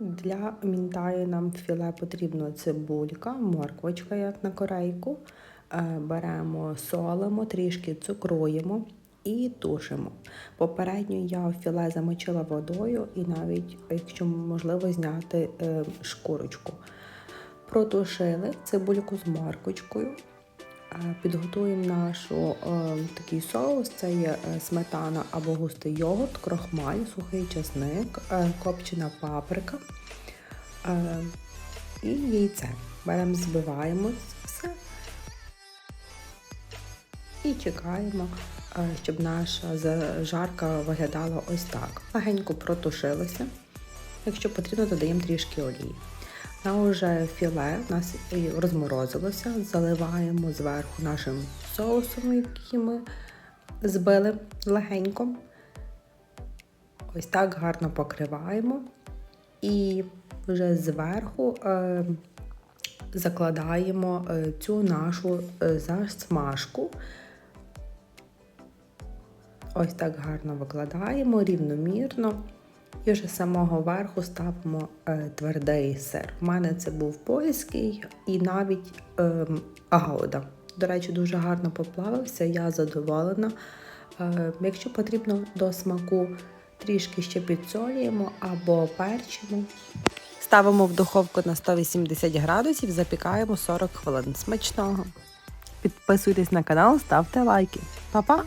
Для мінтаю нам філе потрібно цибулька, морквочка, як на корейку. Е, Беремо, солимо, трішки цукруємо і тушимо. Попередньо я філе замочила водою і навіть, якщо можливо, зняти е, шкурочку. Протушили цибульку з морквочкою. Е, Підготуємо нашу е, такий соус. Це є е, сметана або густий йогурт, крохмаль, сухий чесник, копчена паприка і яйце. Беремо, збиваємо все і чекаємо, щоб наша зажарка виглядала ось так. Легенько протушилося. Якщо потрібно, додаємо трішки олії. На уже філе у нас розморозилося, заливаємо зверху нашим соусом, який ми збили легенько. Ось так гарно покриваємо. І вже зверху е, закладаємо е, цю нашу е, засмажку. Ось так гарно викладаємо рівномірно. І вже з самого верху ставимо е, твердий сир. У мене це був польський і навіть е, гауда. До речі, дуже гарно поплавився, я задоволена. Е, якщо потрібно до смаку, трішки ще підсолюємо або перчимо. Ставимо в духовку на 180 градусів, запікаємо 40 хвилин. Смачного! Підписуйтесь на канал, ставте лайки. Па-па!